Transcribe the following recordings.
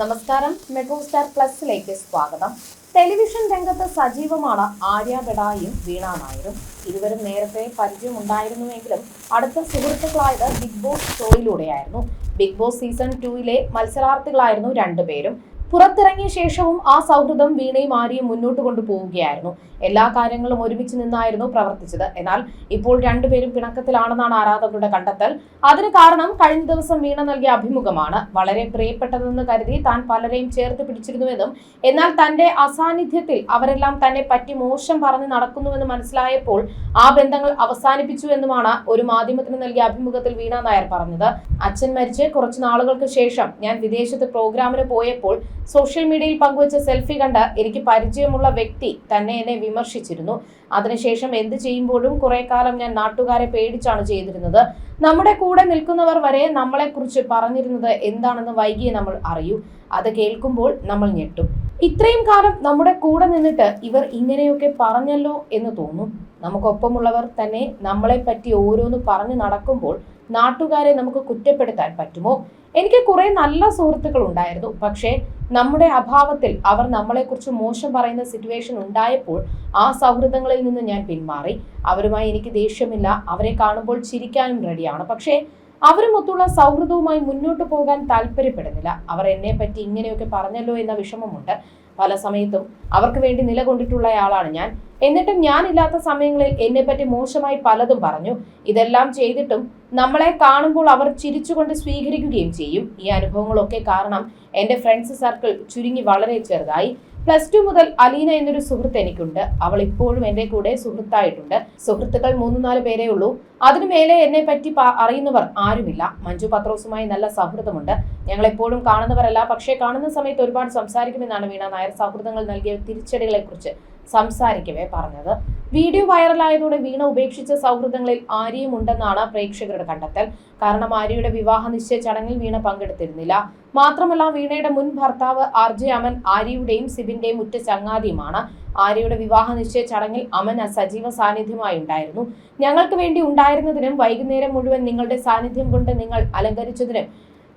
നമസ്കാരം. Metro star പ്ലസിലേക്ക് സ്വാഗതം. Television രംഗത്ത് സജീവമാണ് ആര്യ ബെഡായും വീണ നായരും. ഇരുവരും നേരത്തെ പരിചയമുണ്ടായിരുന്നുവെങ്കിലും അടുത്ത സുഹൃത്തുക്കളായത് ബിഗ് ബോസ് ഷോയിലൂടെയായിരുന്നു. ബിഗ് ബോസ് സീസൺ ടൂയിലെ മത്സരാർത്ഥികളായിരുന്നു രണ്ടുപേരും. പുറത്തിറങ്ങിയ ശേഷവും ആ സൗഹൃദം വീണയും ആര്യയും മുന്നോട്ട് കൊണ്ടുപോവുകയായിരുന്നു. എല്ലാ കാര്യങ്ങളും ഒരുമിച്ച് നിന്നായിരുന്നു പ്രവർത്തിച്ചത്. എന്നാൽ ഇപ്പോൾ രണ്ടുപേരും പിണക്കത്തിലാണെന്നാണ് ആരാധകരുടെ കണ്ടെത്തൽ. അതിന് കാരണം കഴിഞ്ഞ ദിവസം വീണ നൽകിയ അഭിമുഖമാണ്. വളരെ പ്രിയപ്പെട്ടതെന്ന് കരുതി താൻ പലരെയും ചേർത്ത് പിടിച്ചിരുന്നുവെന്നും എന്നാൽ തന്റെ അസാന്നിധ്യത്തിൽ അവരെല്ലാം തന്നെ പറ്റി മോശം പറഞ്ഞ് നടക്കുന്നുവെന്ന് മനസ്സിലായപ്പോൾ ആ ബന്ധങ്ങൾ അവസാനിപ്പിച്ചു എന്നുമാണ് ഒരു മാധ്യമത്തിന് നൽകിയ അഭിമുഖത്തിൽ വീണ നായർ പറഞ്ഞത്. അച്ഛൻ മരിച്ച് കുറച്ചു നാളുകൾക്ക് ശേഷം ഞാൻ വിദേശത്ത് പ്രോഗ്രാമിന് പോയപ്പോൾ സോഷ്യൽ മീഡിയയിൽ പങ്കുവച്ച സെൽഫി കണ്ട എനിക്ക് പരിചയമുള്ള വ്യക്തി തന്നെ എന്നെ വിമർശിച്ചിരുന്നു. അതിനുശേഷം എന്ത് ചെയ്യുമ്പോഴും കുറെ കാലം ഞാൻ നാട്ടുകാരെ പേടിച്ചാണ് ചെയ്തിരുന്നത്. നമ്മുടെ കൂടെ നിൽക്കുന്നവർ വരെ നമ്മളെക്കുറിച്ച് പറഞ്ഞിരുന്നത് എന്താണെന്ന് വൈകിയേ നമ്മൾ അറിയൂ. അത് കേൾക്കുമ്പോൾ നമ്മൾ ഞെട്ടും. ഇത്രയും കാലം നമ്മുടെ കൂടെ നിന്നിട്ട് ഇവർ ഇങ്ങനെയൊക്കെ പറഞ്ഞല്ലോ എന്ന് തോന്നും. നമുക്കൊപ്പമുള്ളവർ തന്നെ നമ്മളെ പറ്റി ഓരോന്ന് പറഞ്ഞു നടക്കുമ്പോൾ നാട്ടുകാരെ നമുക്ക് കുറ്റപ്പെടുത്താൻ പറ്റുമോ? എനിക്ക് കുറേ നല്ല സുഹൃത്തുക്കൾ ഉണ്ടായിരുന്നു. പക്ഷേ നമ്മുടെ അഭാവത്തിൽ അവർ നമ്മളെക്കുറിച്ച് മോശം പറയുന്ന സിറ്റുവേഷൻ ഉണ്ടായപ്പോൾ ആ സൗഹൃദങ്ങളിൽ നിന്ന് ഞാൻ പിന്മാറി. അവരുമായി എനിക്ക് ദേഷ്യമില്ല. അവരെ കാണുമ്പോൾ ചിരിക്കാനും റെഡിയാണ് പക്ഷേ അവരുമൊത്തുള്ള സൗഹൃദവുമായി മുന്നോട്ട് പോകാൻ താല്പര്യപ്പെടുന്നില്ല. അവർ എന്നെ പറ്റി ഇങ്ങനെയൊക്കെ പറഞ്ഞല്ലോ എന്ന വിഷമമുണ്ട്. പല സമയത്തും അവർക്ക് വേണ്ടി നിലകൊണ്ടിട്ടുള്ളയാളാണ് ഞാൻ. എന്നിട്ടും ഞാനില്ലാത്ത സമയങ്ങളിൽ എന്നെ പറ്റി മോശമായി പലതും പറഞ്ഞു. ഇതെല്ലാം ചെയ്തിട്ടും നമ്മളെ കാണുമ്പോൾ അവർ ചിരിച്ചുകൊണ്ട് സ്വീകരിക്കുകയും ചെയ്യും. ഈ അനുഭവങ്ങളൊക്കെ കാരണം എന്റെ ഫ്രണ്ട്സ് സർക്കിൾ ചുരുങ്ങി വളരെ ചെറുതായി. പ്ലസ് ടു മുതൽ അലീന എന്നൊരു സുഹൃത്ത് എനിക്കുണ്ട്. അവൾ ഇപ്പോഴും എന്റെ കൂടെ സുഹൃത്തായിട്ടുണ്ട്. സുഹൃത്തുക്കൾ മൂന്ന് നാല് പേരേ ഉള്ളൂ. അതിനു മേലെ എന്നെ പറ്റി അറിയുന്നവർ ആരുമില്ല. മഞ്ജു പത്രോസുമായി നല്ല സൗഹൃദമുണ്ട്. ഞങ്ങൾ എപ്പോഴും കാണുന്നവരല്ല. പക്ഷേ കാണുന്ന സമയത്ത് ഒരുപാട് സംസാരിക്കുമെന്നാണ് വീണ നായർ സൗഹൃദങ്ങൾ നൽകിയ തിരിച്ചടികളെ കുറിച്ച് സംസാരിക്കവേ പറഞ്ഞത്. വീഡിയോ വൈറലായതോടെ വീണ ഉപേക്ഷിച്ച സൗഹൃദങ്ങളിൽ ആര്യയും ഉണ്ടെന്നാണ് പ്രേക്ഷകരുടെ കണ്ടെത്തൽ. കാരണം ആര്യയുടെ വിവാഹ നിശ്ചയ ചടങ്ങിൽ വീണ പങ്കെടുത്തിരുന്നില്ല. മാത്രമല്ല വീണയുടെ മുൻ ഭർത്താവ് ആർ ജെ അമൻ ആര്യയുടെയും സിബിന്റെയും ഉറ്റ ചങ്ങാതിയുമാണ്. ആര്യയുടെ വിവാഹ നിശ്ചയ ചടങ്ങിൽ അമൻ സജീവ സാന്നിധ്യമായി ഉണ്ടായിരുന്നു. ഞങ്ങൾക്ക് വേണ്ടി ഉണ്ടായിരുന്നതിനും വൈകുന്നേരം മുഴുവൻ നിങ്ങളുടെ സാന്നിധ്യം കൊണ്ട് നിങ്ങൾ അലങ്കരിച്ചതിനും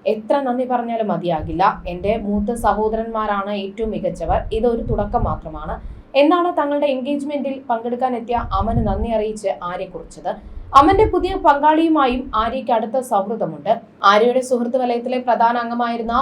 എത്ര നന്ദി പറഞ്ഞാലും മതിയാകില്ല. എന്റെ മൂത്ത സഹോദരന്മാരാണ് ഏറ്റവും മികച്ചവർ. ഇതൊരു തുടക്കം മാത്രമാണ്. എന്നാണ് തങ്ങളുടെ എൻഗേജ്മെന്റിൽ പങ്കെടുക്കാൻ എത്തിയ അമന് നന്ദി അറിയിച്ച് ആര്യ കുറിച്ചത്. അമന്റെ പുതിയ പങ്കാളിയുമായും ആര്യയ്ക്ക് അടുത്ത സൗഹൃദമുണ്ട്. ആര്യയുടെ സുഹൃത്ത് വലയത്തിലെ പ്രധാന അംഗമായിരുന്ന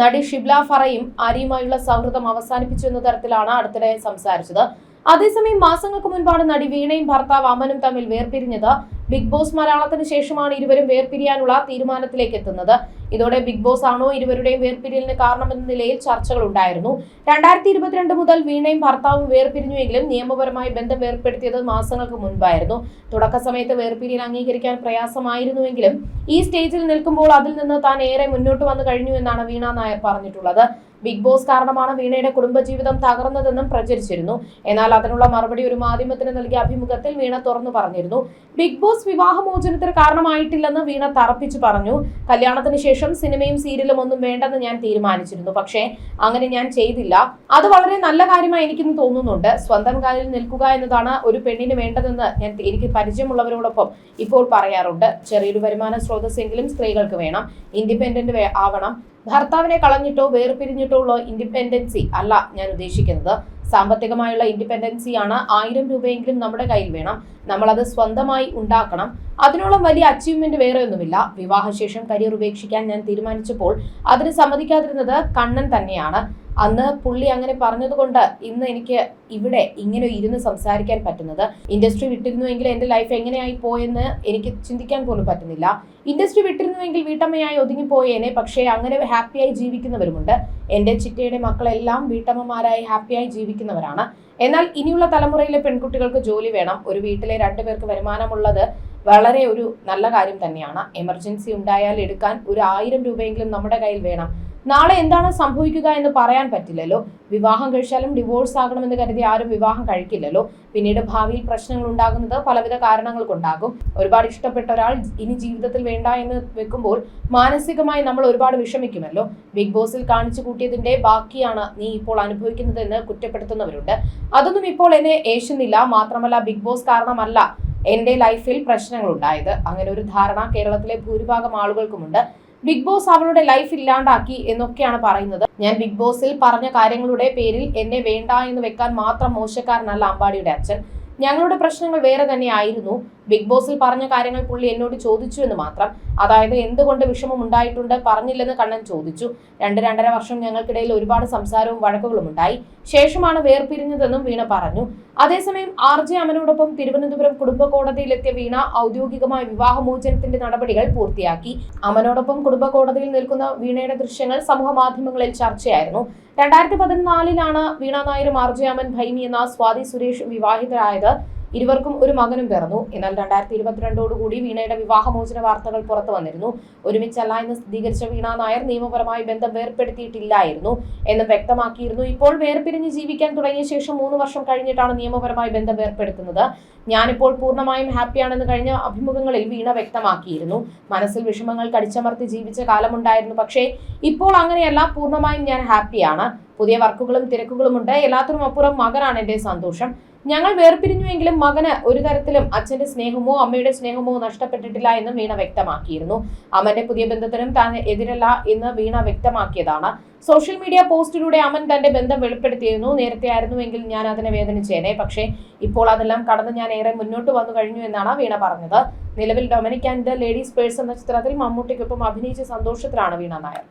നടി ഷിബ്ല ഫറയും ആര്യയുമായുള്ള സൗഹൃദം അവസാനിപ്പിച്ചു എന്ന തരത്തിലാണ് അടുത്തിടെ സംസാരിച്ചത്. അതേസമയം മാസങ്ങൾക്ക് മുൻപാണ് നടി വീണയും ഭർത്താവ് അമനും തമ്മിൽ വേർപിരിഞ്ഞത്. ബിഗ് ബോസ് മലയാളത്തിന് ശേഷമാണ് ഇരുവരും വേർപിരിയാനുള്ള തീരുമാനത്തിലേക്ക് എത്തുന്നത്. ഇതോടെ ബിഗ് ബോസ് ആണോ ഇരുവരുടെയും വേർപിരിയലിന് കാരണമെന്ന നിലയിൽ ചർച്ചകൾ ഉണ്ടായിരുന്നു. രണ്ടായിരത്തി ഇരുപത്തിരണ്ട് മുതൽ വീണയും ഭർത്താവും വേർപിരിഞ്ഞുവെങ്കിലും നിയമപരമായി ബന്ധം വേർപ്പെടുത്തിയത് മാസങ്ങൾക്ക് മുൻപായിരുന്നു. തുടക്ക സമയത്ത് വേർപിരിയൽ അംഗീകരിക്കാൻ പ്രയാസമായിരുന്നുവെങ്കിലും ഈ സ്റ്റേജിൽ നിൽക്കുമ്പോൾ അതിൽ നിന്ന് താൻ ഏറെ മുന്നോട്ട് വന്നു കഴിഞ്ഞു എന്നാണ് വീണ നായർ പറഞ്ഞിട്ടുള്ളത്. ബിഗ് ബോസ് കാരണമാണ് വീണയുടെ കുടുംബജീവിതം തകർന്നതെന്നും പ്രചരിച്ചിരുന്നു. എന്നാൽ അതിനുള്ള മറുപടി ഒരു മാധ്യമത്തിന് നൽകിയ അഭിമുഖത്തിൽ വീണ തുറന്നു പറഞ്ഞിരുന്നു. ബിഗ് ബോസ് വിവാഹമോചനത്തിന് കാരണമായിട്ടില്ലെന്ന് വീണ തറപ്പിച്ചു പറഞ്ഞു. കല്യാണത്തിന് ശേഷം സിനിമയും സീരിയലും ഒന്നും വേണ്ടെന്ന് ഞാൻ തീരുമാനിച്ചിരുന്നു. പക്ഷേ അങ്ങനെ ഞാൻ ചെയ്തില്ല. അത് വളരെ നല്ല കാര്യമായി എനിക്കിന്ന് തോന്നുന്നുണ്ട്. സ്വന്തം കാലിൽ നിൽക്കുക എന്നതാണ് ഒരു പെണ്ണിന് വേണ്ടതെന്ന് ഞാൻ എനിക്ക് പരിചയമുള്ളവരോടൊപ്പം ഇപ്പോൾ പറയാറുണ്ട്. ചെറിയൊരു വരുമാന സ്രോതസ്സെങ്കിലും സ്ത്രീകൾക്ക് വേണം. ഇൻഡിപെൻഡന്റ് ആവണം. ഭർത്താവിനെ കളഞ്ഞിട്ടോ വേർപിരിഞ്ഞിട്ടോ ഉള്ള ഇൻഡിപെൻഡൻസി അല്ല ഞാൻ ഉദ്ദേശിക്കുന്നത്. സാമ്പത്തികമായുള്ള ഇൻഡിപെൻഡൻസിയാണ് ആയിരം രൂപയെങ്കിലും നമ്മുടെ കയ്യിൽ വേണം. നമ്മളത് സ്വന്തമായി ഉണ്ടാക്കണം. അതിനോളം വലിയ അച്ചീവ്മെന്റ് വേറെ ഒന്നുമില്ല. വിവാഹശേഷം കരിയർ ഉപേക്ഷിക്കാൻ ഞാൻ തീരുമാനിച്ചപ്പോൾ അതിന് സമ്മതിക്കാതിരുന്നത് കണ്ണൻ തന്നെയാണ്. അന്ന് പുള്ളി അങ്ങനെ പറഞ്ഞതുകൊണ്ട് ഇന്ന് എനിക്ക് ഇവിടെ ഇങ്ങനെ ഇരുന്ന് സംസാരിക്കാൻ പറ്റുന്നത്. ഇൻഡസ്ട്രി വിട്ടിരുന്നുവെങ്കിൽ എന്റെ ലൈഫ് എങ്ങനെയായി പോയെന്ന് എനിക്ക് ചിന്തിക്കാൻ പോലും പറ്റുന്നില്ല. ഇൻഡസ്ട്രി വിട്ടിരുന്നുവെങ്കിൽ വീട്ടമ്മയായി ഒതുങ്ങിപ്പോയേനെ. പക്ഷേ അങ്ങനെ ഹാപ്പിയായി ജീവിക്കുന്നവരുമുണ്ട്. എന്റെ ചിറ്റയുടെ മക്കളെല്ലാം വീട്ടമ്മമാരായി ഹാപ്പിയായി ജീവിക്കുന്നവരാണ് എന്നാൽ ഇനിയുള്ള തലമുറയിലെ പെൺകുട്ടികൾക്ക് ജോലി വേണം. ഒരു വീട്ടിലെ രണ്ടുപേർക്ക് വരുമാനമുള്ളത് വളരെ ഒരു നല്ല കാര്യം തന്നെയാണ്. എമർജൻസി ഉണ്ടായാൽ എടുക്കാൻ ഒരു ആയിരം രൂപയെങ്കിലും നമ്മുടെ കയ്യിൽ വേണം. നാളെ എന്താണ് സംഭവിക്കുക എന്ന് പറയാൻ പറ്റില്ലല്ലോ. വിവാഹം കഴിച്ചാലും ഡിവോഴ്സ് ആകണമെന്ന് കരുതി ആരും വിവാഹം കഴിക്കില്ലല്ലോ. പിന്നീട് ഭാവിയിൽ പ്രശ്നങ്ങൾ ഉണ്ടാകുന്നത് പലവിധ കാരണങ്ങൾ കൊണ്ടാകും ഒരുപാട് ഇഷ്ടപ്പെട്ട ഒരാൾ ഇനി ജീവിതത്തിൽ വേണ്ട എന്ന് വെക്കുമ്പോൾ മാനസികമായി നമ്മൾ ഒരുപാട് വിഷമിക്കുമല്ലോ. ബിഗ് ബോസിൽ കാണിച്ചു കൂട്ടിയതിന്റെ ബാക്കിയാണ് നീ ഇപ്പോൾ അനുഭവിക്കുന്നതെന്ന് കുറ്റപ്പെടുത്തുന്നവരുണ്ട്. അതൊന്നും ഇപ്പോൾ എന്നെ ഏശുന്നില്ല. മാത്രമല്ല ബിഗ് ബോസ് കാരണമല്ല എന്റെ ലൈഫിൽ പ്രശ്നങ്ങൾ ഉണ്ടായത് അങ്ങനെ ഒരു ധാരണ കേരളത്തിലെ ഭൂരിഭാഗം ആളുകൾക്കുമുണ്ട്. ബിഗ് ബോസ് അവളുടെ ലൈഫ് ഇല്ലാണ്ടാക്കി എന്നൊക്കെയാണ് പറയുന്നത്. ഞാൻ ബിഗ് ബോസിൽ പറഞ്ഞ കാര്യങ്ങളുടെ പേരിൽ എന്നെ വേണ്ട എന്ന് വെക്കാൻ മാത്രം മോശക്കാരനല്ല അമ്പാടിയുടെ അച്ഛൻ. ഞങ്ങളുടെ പ്രശ്നങ്ങൾ വേറെ തന്നെയായിരുന്നു. ബിഗ് ബോസിൽ പറഞ്ഞ കാര്യങ്ങൾ പുള്ളി എന്നോട് ചോദിച്ചു എന്ന് മാത്രം. അതായത് എന്തുകൊണ്ട് വിഷമം ഉണ്ടായിട്ടുണ്ട് പറഞ്ഞില്ലെന്ന് കണ്ണൻ ചോദിച്ചു. രണ്ട് രണ്ടര വർഷം ഞങ്ങൾക്കിടയിൽ ഒരുപാട് സംസാരവും വഴക്കുകളും ഉണ്ടായി. ശേഷമാണ് വേർപിരിഞ്ഞതെന്നും വീണ പറഞ്ഞു. അതേസമയം ആർ ജെ അമനോടൊപ്പം തിരുവനന്തപുരം കുടുംബ കോടതിയിലെത്തിയ വീണ ഔദ്യോഗികമായ വിവാഹമോചനത്തിന്റെ നടപടികൾ പൂർത്തിയാക്കി. അമനോടൊപ്പം കുടുംബ കോടതിയിൽ നിൽക്കുന്ന വീണയുടെ ദൃശ്യങ്ങൾ സമൂഹ മാധ്യമങ്ങളിൽ ചർച്ചയായിരുന്നു. രണ്ടായിരത്തി പതിനാലിലാണ് വീണ നായരും ആർ ജെ അമൻ ഭൈമി എന്ന സ്വാതി സുരേഷ് വിവാഹിതരായത്. ഇരുവർക്കും ഒരു മകനും പിറന്നു. എന്നാൽ രണ്ടായിരത്തി ഇരുപത്തിരണ്ടോടുകൂടി വീണയുടെ വിവാഹമോചന വാർത്തകൾ പുറത്തു വന്നിരുന്നു. ഒരുമിച്ചല്ല എന്ന് സ്ഥിരീകരിച്ച വീണ നായർ നിയമപരമായി ബന്ധം വേർപ്പെടുത്തിയിട്ടില്ലായിരുന്നു എന്ന് വ്യക്തമാക്കിയിരുന്നു. ഇപ്പോൾ വേർപിരിഞ്ഞ് ജീവിക്കാൻ തുടങ്ങിയ ശേഷം മൂന്ന് വർഷം കഴിഞ്ഞിട്ടാണ് നിയമപരമായി ബന്ധം വേർപ്പെടുത്തുന്നത്. ഞാനിപ്പോൾ പൂർണമായും ഹാപ്പിയാണെന്ന് കഴിഞ്ഞ അഭിമുഖങ്ങളിൽ വീണ വ്യക്തമാക്കിയിരുന്നു. മനസ്സിൽ വിഷമങ്ങൾ കടിച്ചമർത്തി ജീവിച്ച കാലമുണ്ടായിരുന്നു. പക്ഷേ ഇപ്പോൾ അങ്ങനെയല്ല. പൂർണമായും ഞാൻ ഹാപ്പിയാണ്. പുതിയ വർക്കുകളും തിരക്കുകളും ഉണ്ട്. എല്ലാത്തിനും അപ്പുറം മകനാണ് എന്റെ സന്തോഷം. ഞങ്ങൾ വേർപിരിഞ്ഞുവെങ്കിലും മകന് ഒരു തരത്തിലും അച്ഛന്റെ സ്നേഹമോ അമ്മയുടെ സ്നേഹമോ നഷ്ടപ്പെട്ടിട്ടില്ല എന്നും വീണ വ്യക്തമാക്കിയിരുന്നു. അമ്മന്റെ പുതിയ ബന്ധത്തിനും താൻ എതിരല്ല എന്ന് വീണ വ്യക്തമാക്കിയതാണ്. സോഷ്യൽ മീഡിയ പോസ്റ്റിലൂടെ അമൻ തന്റെ ബന്ധം വെളിപ്പെടുത്തിയിരുന്നു. നേരത്തെ ആയിരുന്നുവെങ്കിൽ ഞാൻ അതിനെ വേദനിച്ചേനെ. പക്ഷേ ഇപ്പോൾ അതെല്ലാം കടന്ന് ഞാൻ ഏറെ മുന്നോട്ട് വന്നു കഴിഞ്ഞു എന്നാണ് വീണ പറഞ്ഞത്. നിലവിൽ Dominic and the ladies purse എന്ന ചിത്രത്തിൽ മമ്മൂട്ടിക്കൊപ്പം അഭിനയിച്ച സന്തോഷത്തിലാണ് വീണ നായർ.